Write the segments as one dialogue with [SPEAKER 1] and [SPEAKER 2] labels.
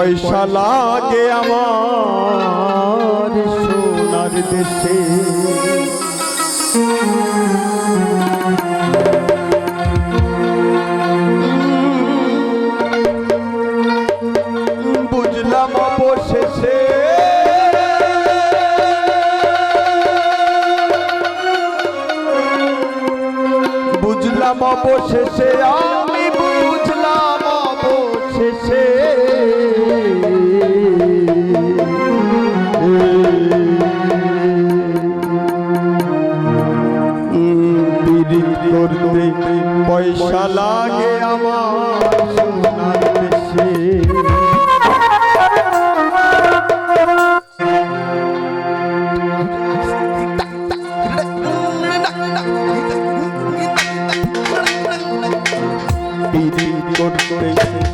[SPEAKER 1] পয়সা লাগে আমার সোনার দেশে। করতে পয়সা লাগে আমার সোনার দেশে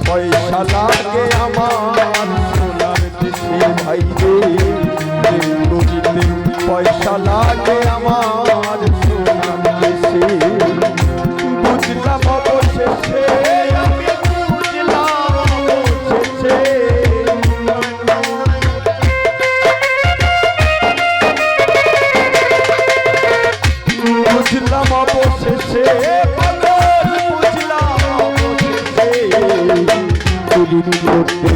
[SPEAKER 1] পয়সা লাগে আমার সোনার দেশে ভাই রে পয়সা লাগে আমার করতে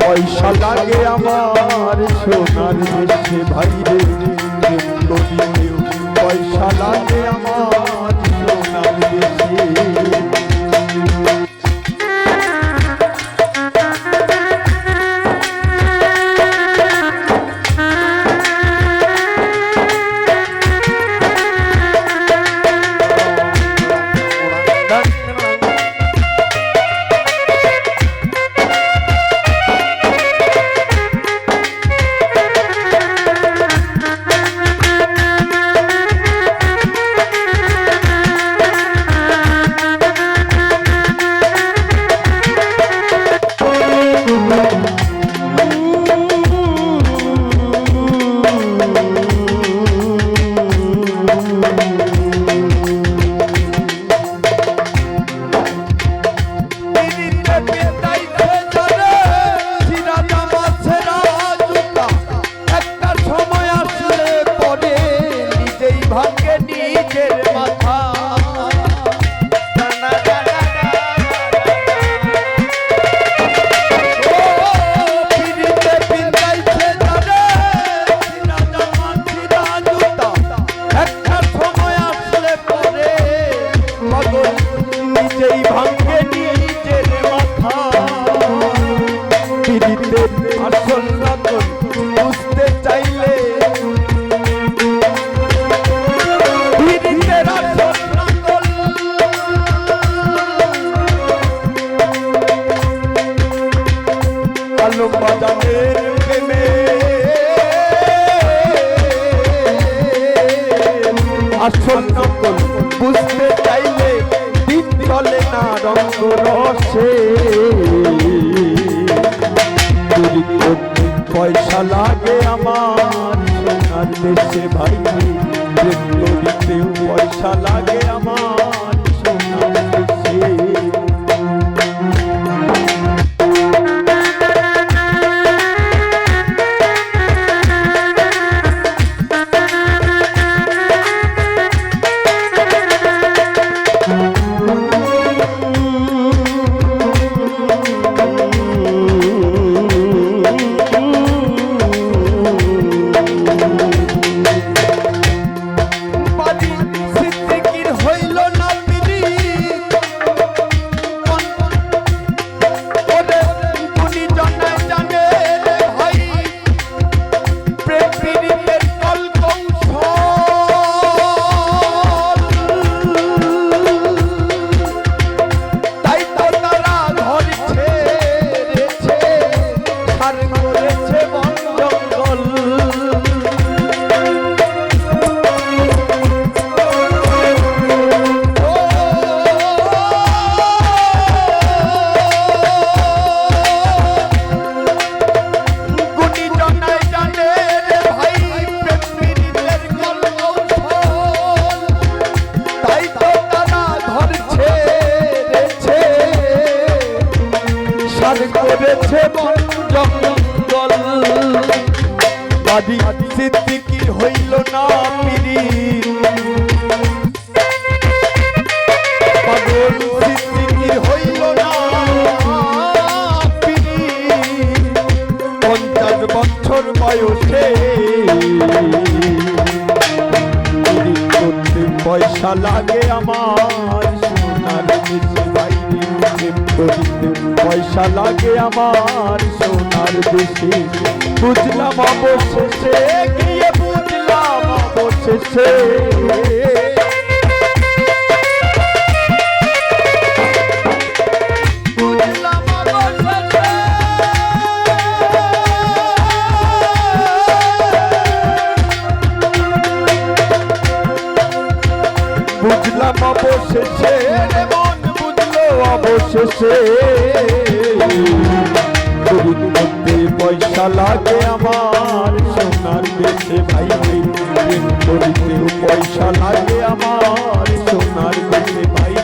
[SPEAKER 1] পয়সা লাগে আমার সোনার দেশে ভাই রে পয়সা লাগে আমার আসল নকল বুঝতে চাইলে দিন চলে না রঙ্গ রসে। পয়সা লাগে আমার, সোনার দেশে ভাই পয়সা লাগে আমার। সিদ্দিকি হইল না পিরি পাগল সিদ্দিকি হইল না পিরি পঞ্চাশ বছর বয়সে পয়সা লাগে আমার। পয়সা লাগে আমার সোনার দেশে বুঝলাম অবশেষে গিয়ে বুঝলাম অবশেষে। বুঝলাম অবশেষে। অবশেষে। করতে পয়সা লাগে আমার, সোনার দেশে ভাই প্রেম করিতেও পয়সা লাগে আমার, সোনার দেশে ভাই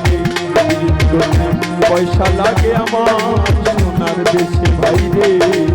[SPEAKER 1] করতে পয়সা লাগে আমার, সোনার দেশে ভাই রে